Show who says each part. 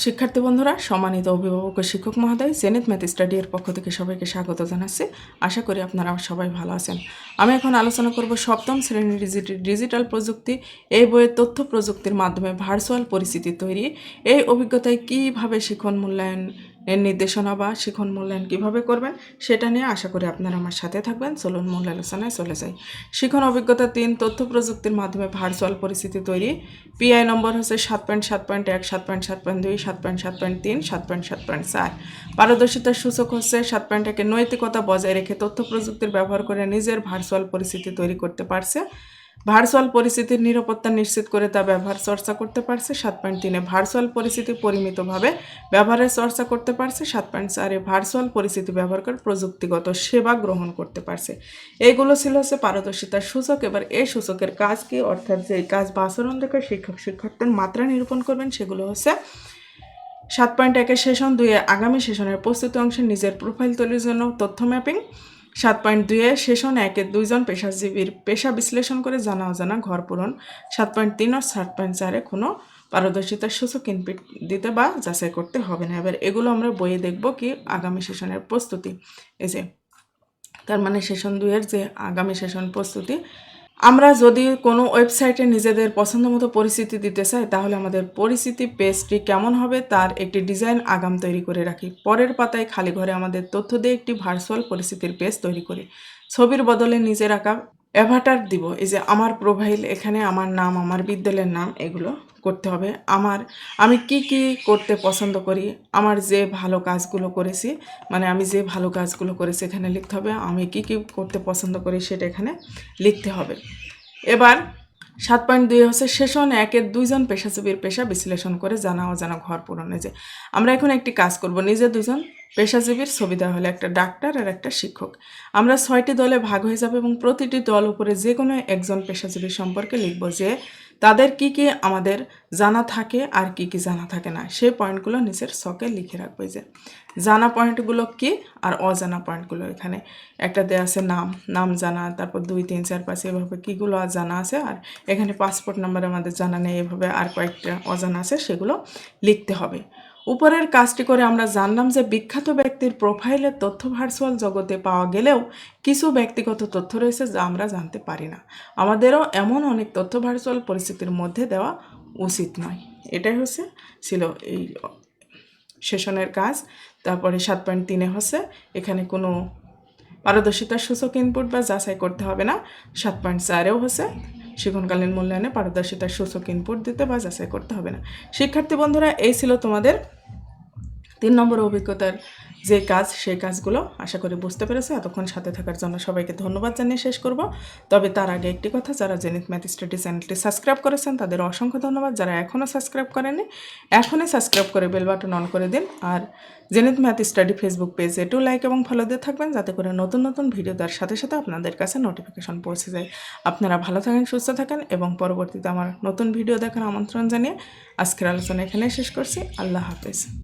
Speaker 1: শিক্ষার্থী বন্ধুরা, সম্মানিত অভিভাবক ও শিক্ষক মহোদয় সেনেত ম্যাথ স্টাডির পক্ষ থেকে সবাইকে স্বাগত জানাচ্ছি। আশা করি আপনারা সবাই ভালো আছেন। আমি এখন আলোচনা করব সপ্তম শ্রেণির ডিজিট- ডিজিটাল প্রযুক্তি, এই বইয়ের তথ্য প্রযুক্তির মাধ্যমে ভার্চুয়াল পরিস্থিতি তৈরি। এই অভিজ্ঞতায় কীভাবে শিখন মূল্যায়ন এর নির্দেশনা বা শিখন মূল্যায়ন কীভাবে করবেন সেটা নিয়ে আশা করি আপনারা আমার সাথে থাকবেন। চলুন মূল আলোচনায় চলে যাই। শিখন অভিজ্ঞতা তিন, তথ্য প্রযুক্তির মাধ্যমে ভার্চুয়াল পরিস্থিতি তৈরি। পিআই নম্বর হচ্ছে সাত পয়েন্ট সাত পয়েন্ট এক, সাত পয়েন্ট সাত পয়েন্ট দুই, সাত পয়েন্ট সাত পয়েন্ট তিন, সাত পয়েন্ট সাত পয়েন্ট চার। পারদর্শিতার সূচক হচ্ছে সাত পয়েন্ট একে নৈতিকতা বজায় রেখে তথ্য প্রযুক্তির ব্যবহার করে নিজের ভার্চুয়াল পরিস্থিতি তৈরি করতে পারছে। ভার্চুয়াল পরিস্থিতির নিরাপত্তা নিশ্চিত করে তা ব্যবহার চর্চা করতে পারছে সাত পয়েন্ট তিনে। ভার্চুয়াল পরিস্থিতি পরিমিতভাবে ব্যবহারের চর্চা করতে পারছে সাত পয়েন্ট চারে। ভার্চুয়াল পরিস্থিতি ব্যবহার করে প্রযুক্তিগত সেবা গ্রহণ করতে পারছে। এইগুলো ছিল হচ্ছে পারদর্শিতার সূচক। এবার এই সূচকের কাজ কি? অর্থাৎ যে কাজ বা আচরণ দেখে শিক্ষক শিক্ষার্থীর মাত্রা নিরূপণ করবেন, সেগুলো হচ্ছে সাত পয়েন্ট একের সেশন, দুইয়ে আগামী সেশনের প্রস্তুতি অংশে নিজের প্রোফাইল তৈরির জন্য তথ্য ম্যাপিং সাত পয়েন্ট দুইয়ে সেশন একে দুইজন পেশাজীবীর পেশা বিশ্লেষণ করে জানা অজানা ঘর পূরণ, সাত পয়েন্ট তিন ও সাত পয়েন্ট চারে কোনো পারদর্শিতার সূচক ইনপিট দিতে বা যাচাই করতে হবে না। এবার এগুলো আমরা বইয়ে দেখব কি আগামী সেশনের প্রস্তুতি। এই যে, তার মানে সেশন দুইয়ের যে আগামী সেশন প্রস্তুতি আমরা যদি কোনো ওয়েবসাইটে নিজেদের পছন্দ মতো পরিস্থিতি দিতে চাই, তাহলে আমাদের পরিস্থিতি পেজটি কেমন হবে তার একটি ডিজাইন আগাম তৈরি করে রাখি। পরের পাতায় খালি ঘরে আমাদের তথ্য দিয়ে একটি ভার্চুয়াল পরিস্থিতির পেজ তৈরি করি। ছবির বদলে নিজের আঁকা অ্যাভাটার দিব, এই যে আমার প্রোফাইল এখানে আমার নাম, আমার বিদ্যালয়ের নাম, এগুলো করতে হবে। আমার, আমি কি কি করতে পছন্দ করি, আমার যে ভালো কাজগুলো করেছি মানে আমি যে ভালো কাজগুলো করেছি এখানে লিখতে হবে, আমি কি কি করতে পছন্দ করি সেটা এখানে লিখতে হবে। এবার, সাত পয়েন্ট দুই হচ্ছে সেশন একের দুইজন পেশাজীবীর পেশা বিশ্লেষণ করে জানা অজানা ঘর পূরণে। যে, আমরা এখন একটি কাজ করব, নিজে দুজন পেশাজীবীর ছবি দেওয়া হলে একটা ডাক্তার আর একটা শিক্ষক। আমরা ছয়টি দলে ভাগ হয়ে যাবে এবং প্রতিটি দল উপরে যে কোনো একজন পেশাজীবী সম্পর্কে লিখব যে তাদের কি কি আমাদের জানা থাকে আর কি কি জানা থাকে না। সেই পয়েন্টগুলো নিচের ছকে লিখে রাখব যে। জানা পয়েন্টগুলো কি আর অজানা পয়েন্টগুলো এখানে। একটা দেওয়া আছে নাম নাম জানা, তারপর দুই, তিন, চার, পাঁচ, এভাবে কীগুলো আর জানা আছে আর এখানে পাসপোর্ট নাম্বার আমাদের জানা নেই, এভাবে আর কয়েকটা অজানা আছে সেগুলো লিখতে হবে। উপরের কাজটি করে আমরা জানলাম যে বিখ্যাত ব্যক্তির প্রোফাইলের তথ্য ভার্চুয়াল জগতে পাওয়া গেলেও কিছু ব্যক্তিগত তথ্য রয়েছে যা আমরা জানতে পারি না। আমাদেরও এমন অনেক তথ্য ভার্চুয়াল পরিস্থিতির মধ্যে দেওয়া উচিত নয়। এটাই হচ্ছে, ছিল এই সেশনের কাজ। তারপরে সাত পয়েন্ট তিনে হচ্ছে, এখানে কোনো পারদর্শিতার সূচক ইনপুট বা যাচাই করতে হবে না। সাত পয়েন্ট চারেও হচ্ছে শিক্ষণকালীন মূল্যায়নে পারদর্শিতার সূচক ইনপুট দিতে বা যাচাই করতে হবে না। শিক্ষার্থী বন্ধুরা, এই ছিল তোমাদের তিন নম্বর অভিজ্ঞতার যে কাজ, সেই কাজগুলো আশা করি বুঝতে পেরেছ। এতক্ষণ সাথে থাকার জন্য সবাইকে ধন্যবাদ জানিয়ে শেষ করব। তবে তার আগে একটি কথা, যারা জেনিত ম্যাথ স্টাডি চ্যানেলটি সাবস্ক্রাইব করেছেন, তাদের অসংখ্য ধন্যবাদ। যারা এখনও সাবস্ক্রাইব করেনি এখনই সাবস্ক্রাইব করে বেল বাটন অন করে দিন। আর Zenith math study facebook page এটিও লাইক এবং ফলো দিয়ে থাকবেন, যাতে করে নতুন নতুন ভিডিও দেওয়ার সাথে সাথে আপনাদের কাছে নোটিফিকেশন পৌঁছে যায়। আপনারা ভালো থাকেন, সুস্থ থাকেন এবং পরবর্তীতে আমার নতুন ভিডিও দেখার আমন্ত্রণ জানিয়ে আজকের আলোচনা এখানে শেষ করছি। আল্লাহ হাফেজ।